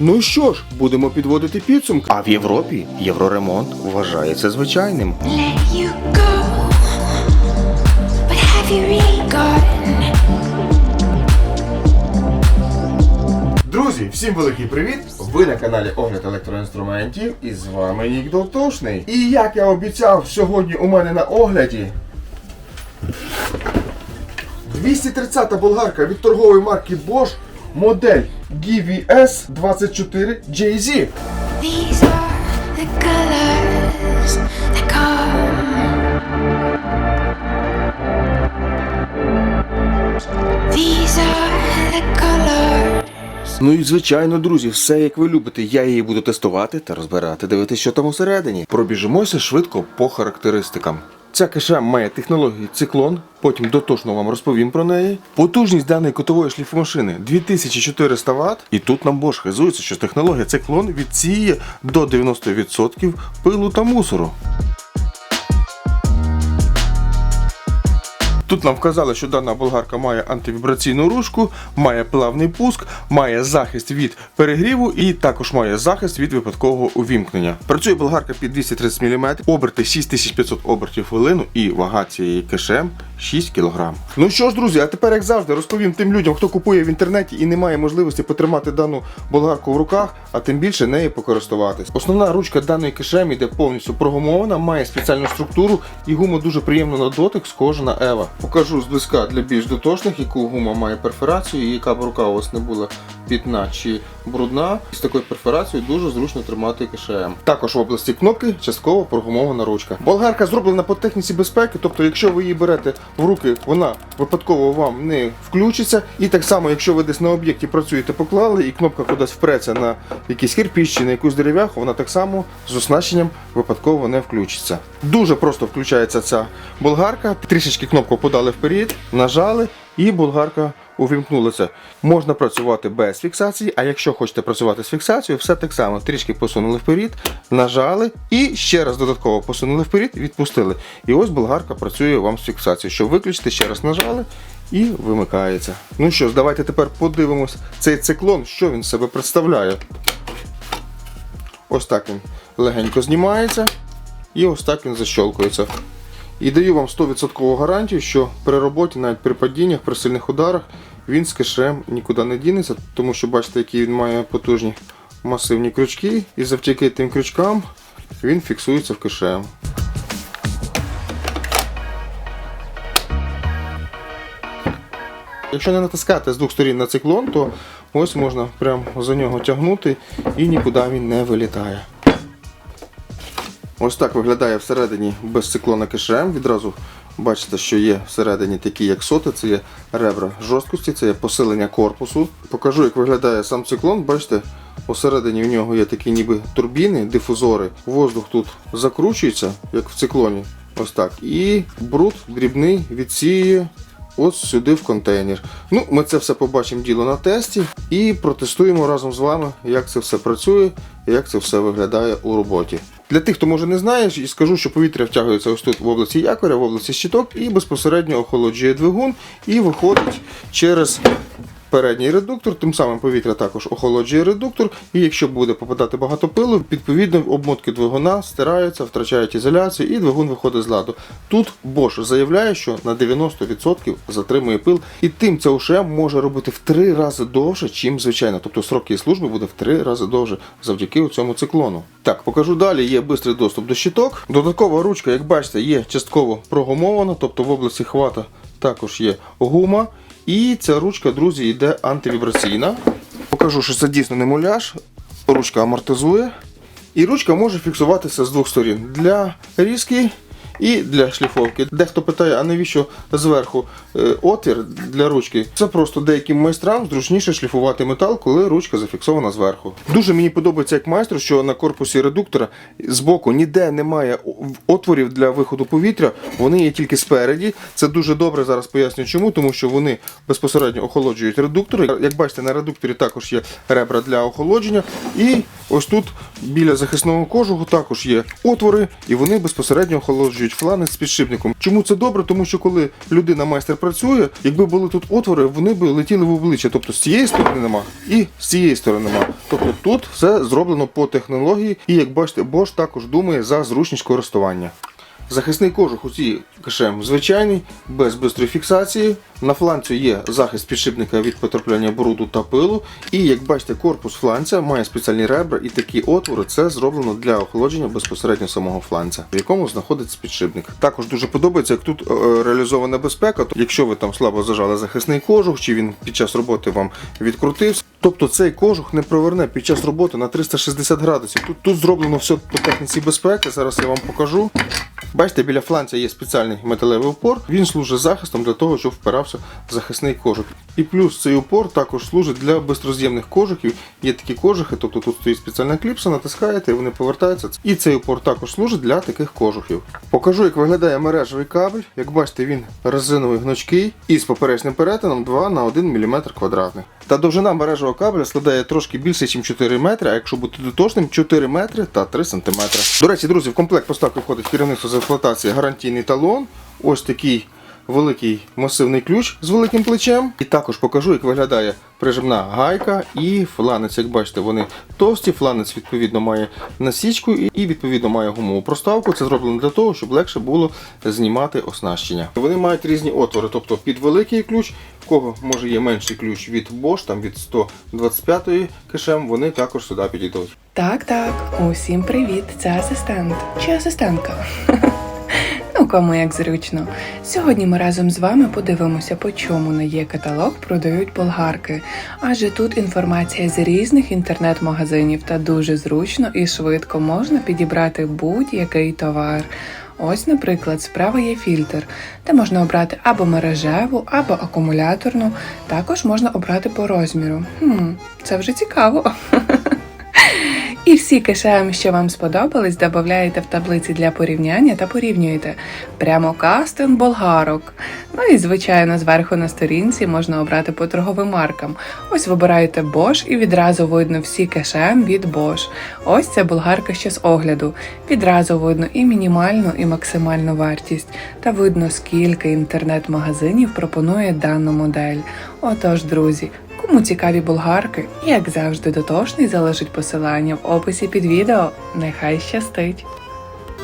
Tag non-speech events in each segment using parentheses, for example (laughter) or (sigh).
Ну що ж, будемо підводити підсумки. А в Європі євроремонт вважається звичайним. Друзі, всім великий привіт! Ви на каналі Огляд електроінструментів і з вами Нік Долтошний. І як я обіцяв, сьогодні у мене на огляді 230-та болгарка від торгової марки Bosch, модель GVS 24 JZ. These are the colors that come. These are the colors. Ну і звичайно, друзі, все як ви любите. Я її буду тестувати та розбирати, дивитися, що там усередині. Пробіжимося швидко по характеристикам. Ця киша має технологію циклон, потім дотошно вам розповім про неї. Потужність даної котової шліфмашини 2400 Вт. І тут нам Bosch хизується, що технологія циклон відсіє до 90% пилу та мусору. Тут нам вказали, що дана болгарка має антивібраційну ручку, має плавний пуск, має захист від перегріву і також має захист від випадкового увімкнення. Працює болгарка під 230 мм, оберти 6500 обертів хвилину і вага цієї кишем 6 кг. Ну що ж, друзі, а тепер, як завжди, розповім тим людям, хто купує в інтернеті і не має можливості потримати дану болгарку в руках, а тим більше нею покористуватись. Основна ручка даної кишем іде повністю прогумована, має спеціальну структуру і гума дуже приємно на дотик, схожа на Ева. Покажу зблизька для більш дотошних, яку гума має перфорацію, і яка б рука у вас не була пітна чи брудна. З такою перфорацією дуже зручно тримати кишем. Також в області кнопки частково прогумована ручка. Болгарка зроблена по техніці безпеки, тобто, якщо ви її берете в руки, вона випадково вам не включиться. І так само, якщо ви десь на об'єкті працюєте, поклали, і кнопка кудись впреться на якийсь кирпіч чи на якусь дерев'яху, вона так само з оснащенням випадково не включиться. Дуже просто включається ця болгарка. Трішечки кнопку подали вперед, нажали, і болгарка увімкнулася. Можна працювати без фіксації, а якщо хочете працювати з фіксацією, все так само. Трішки посунули вперед, нажали і ще раз додатково посунули вперед, відпустили. І ось болгарка працює вам з фіксацією. Щоб виключити, ще раз нажали і вимикається. Ну що ж, давайте тепер подивимось цей циклон, що він себе представляє. Ось так він легенько знімається і ось так він защолкується. І даю вам 100% гарантію, що при роботі, навіть при падіннях, при сильних ударах, він з кишем нікуди не дінеться, тому що бачите, які він має потужні масивні крючки, і завдяки тим крючкам він фіксується в кишем. Якщо не натискати з двох сторін на циклон, то ось можна прямо за нього тягнути і нікуди він не вилітає. Ось так виглядає всередині без циклона кишем. Відразу бачите, що є всередині такі, як соти, це є ребра жорсткості, це є посилення корпусу. Покажу, як виглядає сам циклон. Бачите, посередині в нього є такі ніби турбіни, дифузори. Воздух тут закручується, як в циклоні. Ось так. І бруд дрібний відсіює от сюди в контейнер. Ну, ми це все побачимо діло на тесті і протестуємо разом з вами, як це все працює як це все виглядає у роботі. Для тих, хто може не знає, скажу, що повітря втягується ось тут в області якоря, в області щиток і безпосередньо охолоджує двигун і виходить через передній редуктор, тим самим повітря також охолоджує редуктор, і якщо буде попадати багато пилу, відповідно обмотки двигуна стираються, втрачають ізоляцію і двигун виходить з ладу. Тут Bosch заявляє, що на 90% затримує пил, і тим це УШМ може робити в три рази довше, чим звичайно. Тобто срок її служби буде в три рази довше завдяки цьому циклону. Так, покажу далі. Є швидкий доступ до щиток. Додаткова ручка, як бачите, є частково прогумована, тобто в області хвата також є гума. І ця ручка, друзі, йде антивібраційна. Покажу, що це дійсно не муляж. Ручка амортизує. І ручка може фіксуватися з двох сторін для різки і для шліфовки. Дехто питає, а навіщо зверху е, отвір для ручки? Це просто деяким майстрам зручніше шліфувати метал, коли ручка зафіксована зверху. Дуже мені подобається як майстру, що на корпусі редуктора збоку ніде немає отворів для виходу повітря, вони є тільки спереді. Це дуже добре. Зараз поясню чому, тому що вони безпосередньо охолоджують редуктори. Як бачите, на редукторі також є ребра для охолодження. І ось тут біля захисного кожугу також є отвори, і вони безпосередньо охолоджують узгоджують фланець з підшипником. Чому це добре? Тому що коли людина майстер працює, якби були тут отвори, вони б летіли в обличчя. Тобто з цієї сторони нема і з цієї сторони нема. Тобто тут все зроблено по технології, і як бачите, Bosch також думає за зручність користування. Захисний кожух у цій кишем звичайний, без бистрої фіксації. На фланцю є захист підшипника від потрапляння бруду та пилу. І як бачите, корпус фланця має спеціальні ребра і такі отвори. Це зроблено для охолодження безпосередньо самого фланця, в якому знаходиться підшипник. Також дуже подобається, як тут е, реалізована безпека. Тобто, якщо ви там слабо зажали захисний кожух, чи він під час роботи вам відкрутився. Тобто цей кожух не проверне під час роботи на 360 градусів. Тут, тут зроблено все по техніці безпеки. Зараз я вам покажу. Бачите, біля фланця є спеціальний металевий упор. Він служить захистом для того, щоб впирався захисний кожух. І плюс цей упор також служить для бистроз'ємних кожухів. Є такі кожухи, тобто тут стоїть спеціальна кліпса, натискаєте і вони повертаються. І цей упор також служить для таких кожухів. Покажу, як виглядає мережевий кабель. Як бачите, він резиновий гнучкий і з поперечним перетином 2 на 1 мм квадратний. Та довжина мережевого кабеля складає трошки більше, ніж 4 метри, а якщо бути доточним, 4 метри та 3 см. До речі, друзі, в комплект поставки входить керівництво з експлуатації, гарантійний талон. Ось такий великий масивний ключ з великим плечем. І також покажу, як виглядає прижимна гайка і фланець. Як бачите, вони товсті. Фланець відповідно має насічку і відповідно має гумову проставку. Це зроблено для того, щоб легше було знімати оснащення. Вони мають різні отвори, тобто під великий ключ, в кого може є менший ключ від Bosch, там від 125 кишем, вони також сюди підійдуть. Так, так, усім привіт, це асистент чи асистентка. Кому як зручно. Сьогодні ми разом з вами подивимося, по чому на є каталог продають болгарки, адже тут інформація з різних інтернет-магазинів та дуже зручно і швидко можна підібрати будь-який товар. Ось, наприклад, справа є фільтр, де можна обрати або мережеву, або акумуляторну. Також можна обрати по розміру. Хм, це вже цікаво. І всі кишем, що вам сподобались, додаєте в таблиці для порівняння та порівнюєте. Прямо кастинг болгарок. Ну і звичайно, зверху на сторінці можна обрати по торговим маркам. Ось вибираєте Bosch і відразу видно всі кишем від Bosch. Ось це болгарка ще з огляду. Відразу видно і мінімальну, і максимальну вартість. Та видно, скільки інтернет-магазинів пропонує дану модель. Отож, друзі, Кому цікаві болгарки, як завжди, дотошний залишить посилання в описі під відео. Нехай щастить!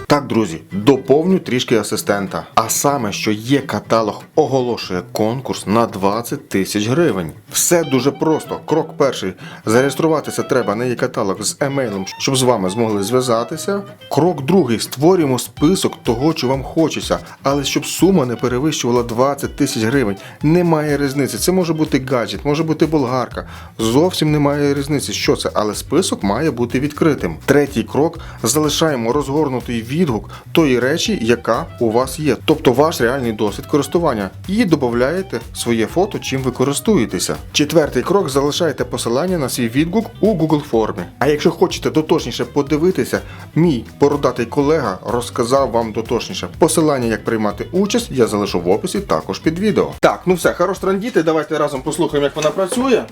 Так, друзі, доповню трішки асистента. А саме, що є каталог, оголошує конкурс на 20 тисяч гривень. Все дуже просто. Крок перший. Зареєструватися треба на її каталог з емейлом, щоб з вами змогли зв'язатися. Крок другий. Створюємо список того, що вам хочеться, але щоб сума не перевищувала 20 тисяч гривень. Немає різниці. Це може бути гаджет, може бути болгарка. Зовсім немає різниці, що це, але список має бути відкритим. Третій крок залишаємо розгорнутий відгук тої речі, яка у вас є, тобто ваш реальний досвід користування, і додаєте своє фото, чим ви користуєтеся. Четвертий крок залишаєте посилання на свій відгук у Google формі. А якщо хочете доточніше подивитися, мій бородатий колега розказав вам доточніше. Посилання, як приймати участь, я залишу в описі також під відео. Так, ну все, хорош трандіти, давайте разом послухаємо, як вона працює.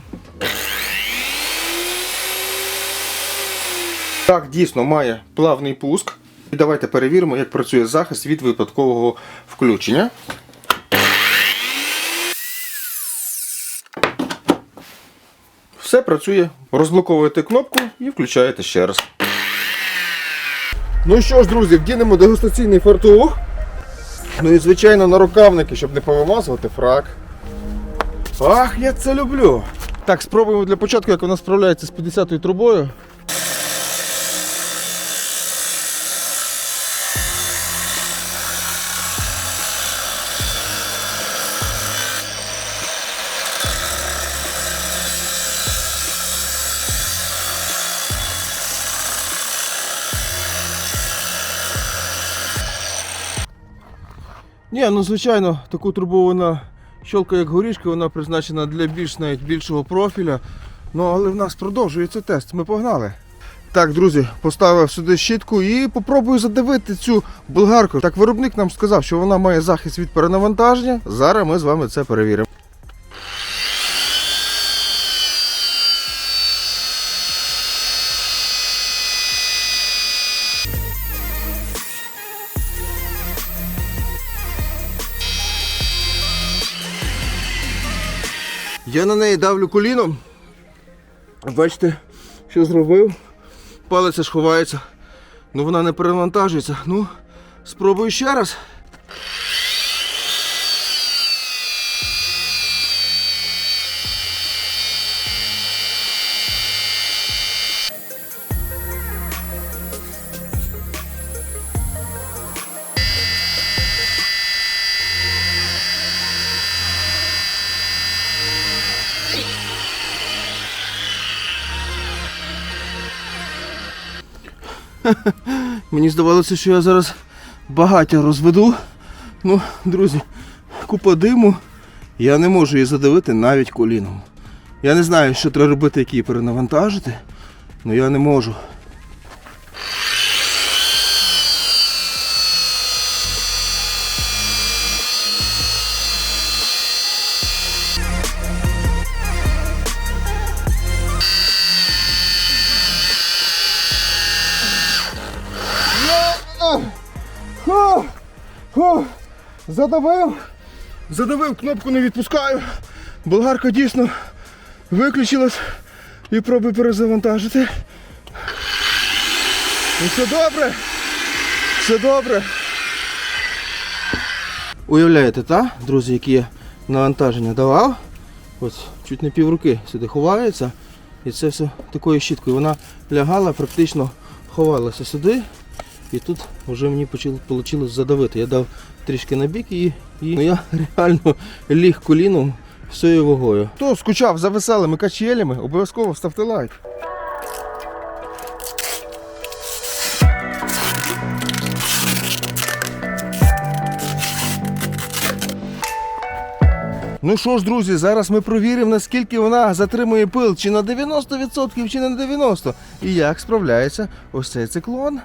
Так, дійсно має плавний пуск. І давайте перевіримо, як працює захист від випадкового включення. Все працює. Розблоковуєте кнопку і включаєте ще раз. Ну що ж, друзі, вдінемо дегустаційний фартух. Ну і звичайно на рукавники, щоб не повимазувати фрак. Ах, я це люблю. Так, спробуємо для початку, як вона справляється з 50-ю трубою. Ні, ну звичайно, таку трубу вона щолка як горішка, вона призначена для більш навіть більшого профіля. Ну але в нас продовжується тест. Ми погнали. Так, друзі, поставив сюди щітку і попробую задивити цю болгарку. Так, виробник нам сказав, що вона має захист від перенавантаження. Зараз ми з вами це перевіримо. Я на неї давлю коліном. Бачите, що зробив? Палець аж ховається. Ну вона не перевантажується. Ну, спробую ще раз. Мені здавалося, що я зараз багаття розведу. Ну, друзі, купа диму. Я не можу її задавити навіть коліном. Я не знаю, що треба робити, як її перенавантажити, але я не можу. Задавив. Задавив, кнопку не відпускаю. Болгарка дійсно виключилась і пробую перезавантажити. І все добре. Все добре. Уявляєте, та, друзі, які навантаження давав? Ось чуть не півруки сюди ховається. І це все такою щіткою. Вона лягала, практично ховалася сюди. І тут вже мені вийшло задавити. Я дав трішки на бік і, і ну, я (laughs) реально ліг коліном всією вагою. Хто скучав за веселими качелями, обов'язково ставте лайк. Ну що ж, друзі, зараз ми провіримо, наскільки вона затримує пил, чи на 90%, чи на 90%. І як справляється ось цей циклон.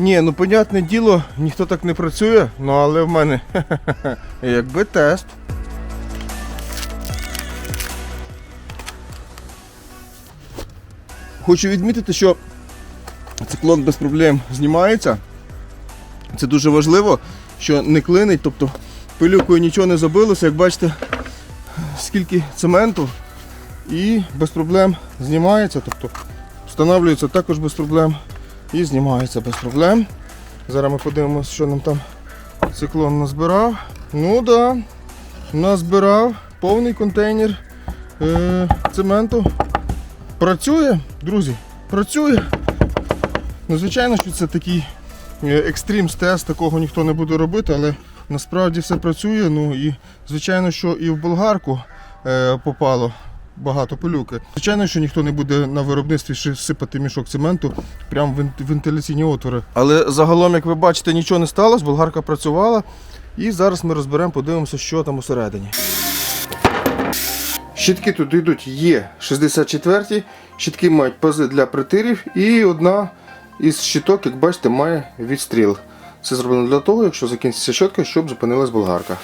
Ні, ну понятне діло, ніхто так не працює, ну але в мене (laughs) якби тест. Хочу відмітити, що циклон без проблем знімається. Це дуже важливо, що не клинить, тобто пилюкою нічого не забилося, як бачите, скільки цементу і без проблем знімається, тобто встановлюється також без проблем і знімається без проблем. Зараз ми подивимося, що нам там циклон назбирав. Ну да, назбирав повний контейнер е, цементу. Працює, друзі, працює. Ну, звичайно, що це такий е, екстрімс тест, такого ніхто не буде робити, але насправді все працює. Ну і звичайно, що і в болгарку е, попало багато пилюки. Звичайно, що ніхто не буде на виробництві ши- сипати мішок цементу прямо в вентиляційні отвори. Але загалом, як ви бачите, нічого не сталося, болгарка працювала. І зараз ми розберемо, подивимося, що там усередині. Щітки тут йдуть є 64 щітки мають пази для притирів і одна із щиток, як бачите, має відстріл. Це зроблено для того, якщо закінчиться щотка, щоб зупинилась болгарка.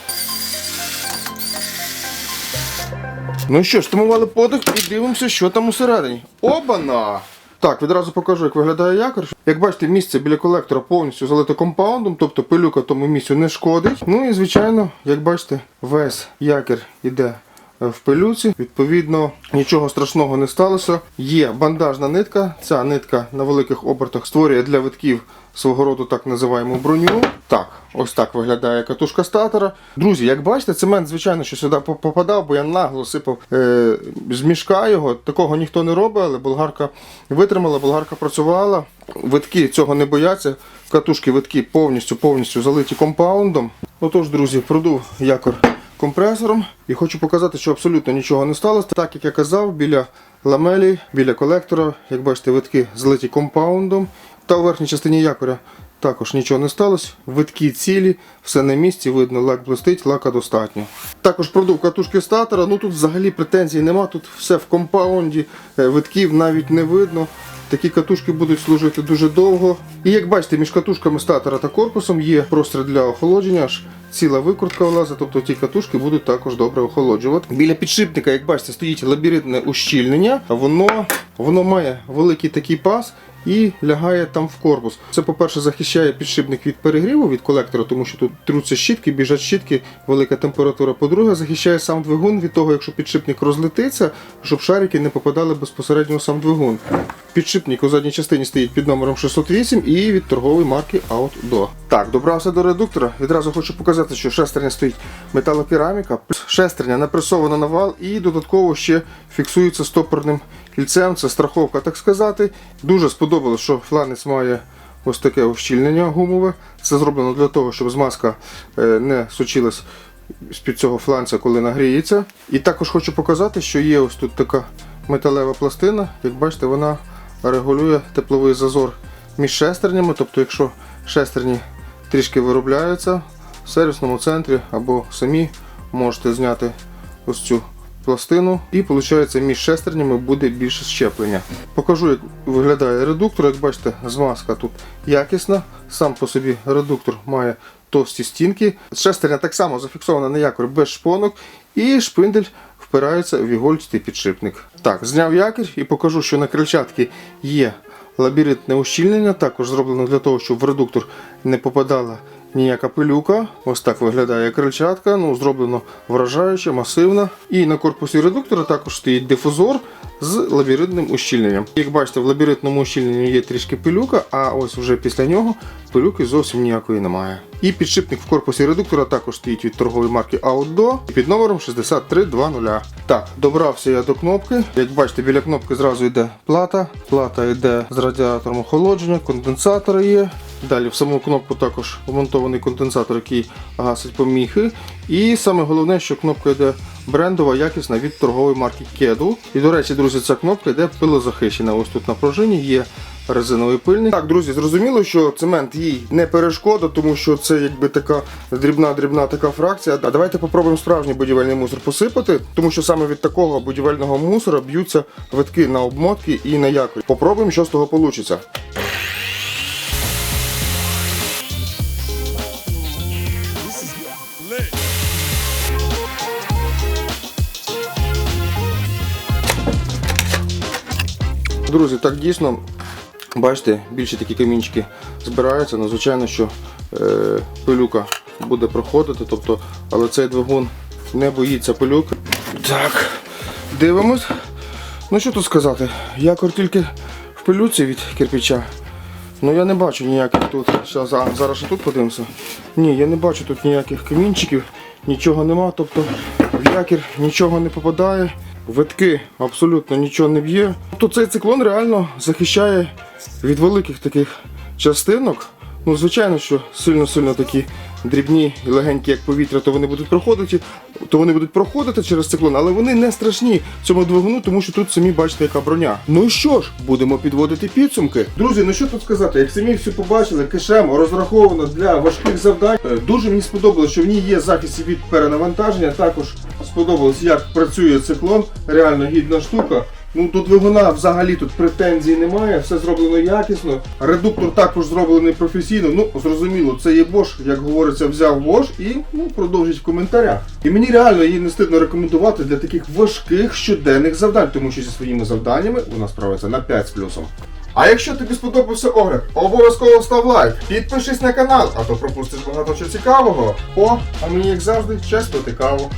Ну що ж, стимували подих і дивимося, що там усередині. Обана! Так, відразу покажу, як виглядає якор. Як бачите, місце біля колектора повністю залите компаундом, тобто пилюка тому місцю не шкодить. Ну і звичайно, як бачите, весь якір іде е, в пилюці. Відповідно, нічого страшного не сталося. Є бандажна нитка. Ця нитка на великих обертах створює для витків свого роду так називаємо броню. Так, ось так виглядає катушка статора. Друзі, як бачите, цемент, звичайно, що сюди попадав, бо я нагло сипав е, з мішка його. Такого ніхто не робить, але болгарка витримала, болгарка працювала. Витки цього не бояться. Катушки витки повністю повністю залиті компаундом. Отож, друзі, продув якор компресором і хочу показати, що абсолютно нічого не сталося. Так як я казав, біля ламелі, біля колектора, як бачите, витки злиті компаундом. Та у верхній частині якоря також нічого не сталося. Витки цілі, все на місці, видно, лак блистить, лака достатньо. Також продув катушки статора. Ну тут взагалі претензій нема, тут все в компаунді, е, витків навіть не видно. Такі катушки будуть служити дуже довго. І як бачите, між катушками статора та корпусом є простір для охолодження, аж ціла викрутка влазить, тобто ті катушки будуть також добре охолоджувати. Біля підшипника, як бачите, стоїть лабіринтне ущільнення. Воно, воно має великий такий паз і лягає там в корпус. Це, по-перше, захищає підшипник від перегріву від колектора, тому що тут труться щітки, біжать щітки, велика температура. По-друге, захищає сам двигун від того, якщо підшипник розлетиться, щоб шарики не попадали безпосередньо в сам двигун. Підшипник у задній частині стоїть під номером 608 і від торгової марки Outdo. Так, добрався до редуктора. Відразу хочу показати, що шестерня стоїть металокераміка. Шестерня напресована на вал і додатково ще фіксується стопорним кільцем. Це страховка, так сказати. Дуже сподобалось, що фланець має ось таке ущільнення гумове. Це зроблено для того, щоб змазка е, не сучилась з-під цього фланця, коли нагріється. І також хочу показати, що є ось тут така металева пластина. Як бачите, вона регулює тепловий зазор між шестернями. Тобто, якщо шестерні трішки виробляються в сервісному центрі або самі можете зняти ось цю пластину, і виходить, між шестернями буде більше щеплення. Покажу, як виглядає редуктор. Як бачите, змазка тут якісна. Сам по собі редуктор має товсті стінки. Шестерня так само зафіксована на якорь без шпонок, і шпиндель впирається в ігольчатий підшипник. Так, зняв якір і покажу, що на крильчатці є лабіринтне ущільнення, також зроблено для того, щоб в редуктор не попадала ніяка пилюка. Ось так виглядає крильчатка. Ну, зроблено вражаюче, масивно. І на корпусі редуктора також стоїть дифузор з лабіринтним ущільненням. Як бачите, в лабіринтному ущільненні є трішки пилюка, а ось вже після нього пилюки зовсім ніякої немає. І підшипник в корпусі редуктора також стоїть від торгової марки Outdo під номером 6320. Так, добрався я до кнопки. Як бачите, біля кнопки зразу йде плата. Плата йде з радіатором охолодження, конденсатори є. Далі в саму кнопку також вмонтований конденсатор, який гасить поміхи. І саме головне, що кнопка йде брендова, якісна від торгової марки Kedu. І до речі, друзі, ця кнопка йде пилозахищена. Ось тут на пружині є резиновий пильник. Так, друзі, зрозуміло, що цемент їй не перешкода, тому що це якби така дрібна-дрібна така фракція. А давайте попробуємо справжній будівельний мусор посипати, тому що саме від такого будівельного мусора б'ються витки на обмотки і на якорь. Попробуємо, що з того вийде. Друзі, так дійсно, бачите, більше такі камінчики збираються. Ну, звичайно, що е, пилюка буде проходити, тобто, але цей двигун не боїться пилюки. Так, дивимось. Ну що тут сказати? Якор тільки в пилюці від кирпича. Ну я не бачу ніяких тут. Зараз ще тут подивимося. Ні, я не бачу тут ніяких камінчиків, нічого нема, тобто в якір нічого не попадає. Витки абсолютно нічого не б'є. Тобто цей циклон реально захищає від великих таких частинок. Ну, звичайно, що сильно-сильно такі дрібні і легенькі, як повітря, то вони будуть проходити, то вони будуть проходити через циклон, але вони не страшні цьому двигуну, тому що тут самі бачите, яка броня. Ну що ж, будемо підводити підсумки. Друзі, ну що тут сказати? Як самі всі побачили, кишем розраховано для важких завдань. Е, Дуже мені сподобалося, що в ній є захист від перенавантаження. Також сподобалось, як працює циклон. Реально гідна штука. Ну до двигуна взагалі тут претензій немає, все зроблено якісно. Редуктор також зроблений професійно. Ну зрозуміло, це є Bosch, як говориться, взяв Bosch і ну продовжіть в коментарях. І мені реально її не стидно рекомендувати для таких важких щоденних завдань, тому що зі своїми завданнями вона справиться на 5 з плюсом. А якщо тобі сподобався огляд, обов'язково став лайк, підпишись на канал, а то пропустиш багато чого цікавого. О, а мені як завжди пити каву.